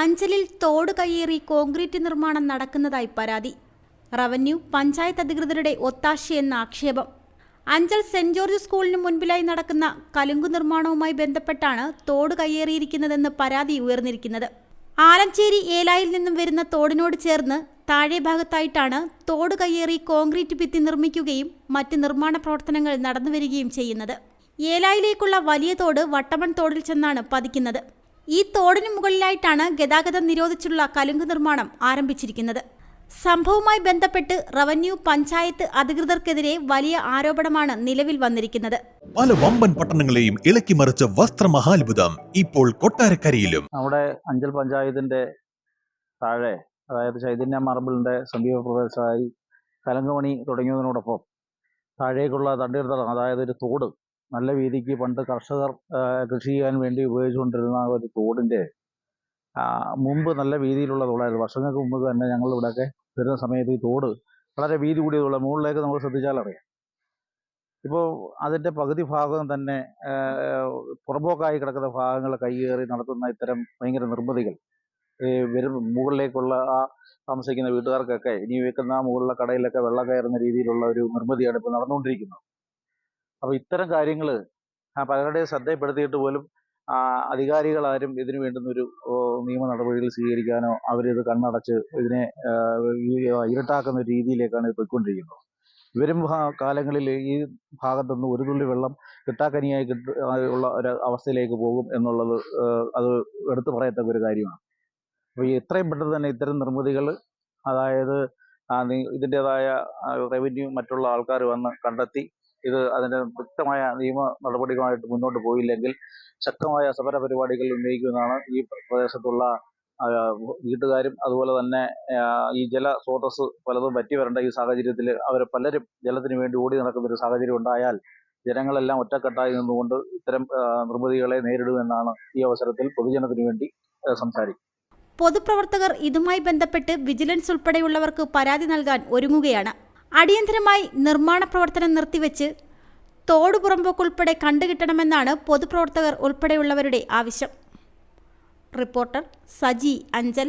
അഞ്ചലിൽ തോട് കയ്യേറി കോൺക്രീറ്റ് നിർമ്മാണം നടക്കുന്നതായി പരാതി. റവന്യൂ പഞ്ചായത്ത് അധികൃതരുടെ ഒത്താശയെന്ന ആക്ഷേപം. അഞ്ചൽ സെന്റ് ജോർജ് സ്കൂളിന് മുൻപിലായി നടക്കുന്ന കലുങ്കു നിർമ്മാണവുമായി ബന്ധപ്പെട്ടാണ് തോട് കയ്യേറിയിരിക്കുന്നതെന്ന് പരാതി ഉയർന്നിരിക്കുന്നത്. ആലഞ്ചേരി ഏലായിൽ നിന്നും വരുന്ന തോടിനോട് ചേർന്ന് താഴെ ഭാഗത്തായിട്ടാണ് തോട് കയ്യേറി കോൺക്രീറ്റ് ഭിത്തി നിർമ്മിക്കുകയും മറ്റ് നിർമ്മാണ പ്രവർത്തനങ്ങൾ നടന്നുവരികയും ചെയ്യുന്നത്. ഏലായിലേക്കുള്ള വലിയ തോട് വട്ടമൺ തോടിൽ ചെന്നാണ് പതിക്കുന്നത്. ഈ തോടിനു മുകളിലായിട്ടാണ് ഗതാഗതം നിരോധിച്ചുള്ള കലുങ്ക് നിർമ്മാണം ആരംഭിച്ചിരിക്കുന്നത്. സംഭവവുമായി ബന്ധപ്പെട്ട് റവന്യൂ പഞ്ചായത്ത് അധികൃതർക്കെതിരെ വലിയ ആരോപണമാണ് നിലവിൽ വന്നിരിക്കുന്നത്. പല വമ്പൻ പട്ടണങ്ങളെയും ഇളക്കി മറിച്ച വസ്ത്രമഹാത്ഭുതം ഇപ്പോൾ കൊട്ടാരക്കരയിലും. നമ്മുടെ അഞ്ചൽ പഞ്ചായത്തിന്റെ താഴെ അതായത് ചൈതന്യ മാർബിളിന്റെ സമീപ പ്രദേശമായി കലങ്കമണി തുടങ്ങിയതിനോടൊപ്പം താഴേക്കുള്ള തണ്ണീർത്തടം അതായത് ഒരു തോട് നല്ല രീതിക്ക് പണ്ട് കർഷകർ ആ, കൃഷി ചെയ്യാൻ വേണ്ടി ഉപയോഗിച്ചുകൊണ്ടിരുന്ന ഒരു തോടിന്റെ ആ, മുമ്പ് നല്ല വീതിയിലുള്ള തോടായിരുന്നു. വർഷങ്ങൾക്ക് മുമ്പ് തന്നെ ഞങ്ങൾ ഇവിടെയൊക്കെ വരുന്ന സമയത്ത് ഈ തോട് വളരെ വീതി കൂടിയ തോട് മുകളിലേക്ക് നമ്മൾ ശ്രദ്ധിച്ചാൽ അറിയാം. ഇപ്പോൾ അതിന്റെ പകുതി ഭാഗം തന്നെ ആ, പുറമ്പോക്കായി കിടക്കുന്ന ഭാഗങ്ങൾ കൈയേറി നടത്തുന്ന ഇത്തരം ഭയങ്കര നിർമ്മിതികൾ ഈ വരും മുകളിലേക്കുള്ള ആ താമസിക്കുന്ന വീട്ടുകാർക്കൊക്കെ ഇനി വെക്കുന്ന മുകളിലെ കടയിലൊക്കെ വെള്ളം കയറുന്ന രീതിയിലുള്ള ഒരു നിർമ്മിതിയാണ് ഇപ്പോൾ നടന്നുകൊണ്ടിരിക്കുന്നത്. അപ്പോൾ ഇത്തരം കാര്യങ്ങൾ പലരുടെയും ശ്രദ്ധയിൽപ്പെടുത്തിയിട്ട് പോലും അധികാരികളാരും ഇതിനു വേണ്ടുന്ന ഒരു ഓ, നിയമ നടപടികൾ സ്വീകരിക്കാനോ അവരിത് കണ്ണടച്ച് ഇതിനെ ഇരട്ടാക്കുന്ന രീതിയിലേക്കാണ് പോയിക്കൊണ്ടിരിക്കുന്നത്. വരും കാലങ്ങളിൽ ഈ ഭാഗത്തുനിന്ന് ഒരു തുള്ളി വെള്ളം കിട്ടാക്കനിയായി കിട്ട ഉള്ള ഒരു അവസ്ഥയിലേക്ക് പോകും എന്നുള്ളത് അത് എടുത്തു പറയത്തക്ക ഒരു കാര്യമാണ്. അപ്പോൾ എത്രയും പെട്ടെന്ന് തന്നെ ഇത്തരം നിർമ്മിതികൾ അതായത് ഇതിന്റെതായ റവന്യൂ മറ്റുള്ള ആൾക്കാർ വന്ന് കണ്ടെത്തി ഇത് അതിന്റെ വ്യക്തമായ നിയമ നടപടികളുമായിട്ട് മുന്നോട്ട് പോയില്ലെങ്കിൽ ശക്തമായ സമര പരിപാടികൾ ഉന്നയിക്കുമെന്നാണ് ഈ പ്രദേശത്തുള്ള വീട്ടുകാരും അതുപോലെ തന്നെ ഈ ജല സ്രോതസ് പലതും പറ്റി വരേണ്ട ഈ സാഹചര്യത്തിൽ അവർ പലരും ജലത്തിന് വേണ്ടി ഓടി നടക്കുന്ന ഒരു സാഹചര്യം ഉണ്ടായാൽ ജനങ്ങളെല്ലാം ഒറ്റക്കെട്ടായി നിന്നുകൊണ്ട് ഇത്തരം നിർമ്മിതികളെ നേരിടുമെന്നാണ് ഈ അവസരത്തിൽ പൊതുജനത്തിന് വേണ്ടി സംസാരിക്കും പൊതുപ്രവർത്തകർ ഇതുമായി ബന്ധപ്പെട്ട് വിജിലൻസ് ഉൾപ്പെടെയുള്ളവർക്ക് പരാതി നൽകാൻ ഒരുങ്ങുകയാണ്. അടിയന്തരമായി നിർമ്മാണ പ്രവർത്തനം നിർത്തിവെച്ച് തോട് പുറമ്പോക്കുൾപ്പെടെ കണ്ടുകിട്ടണമെന്നാണ് പൊതുപ്രവർത്തകർ ഉൾപ്പെടെയുള്ളവരുടെ ആവശ്യം. റിപ്പോർട്ടർ സജി അഞ്ചൽ.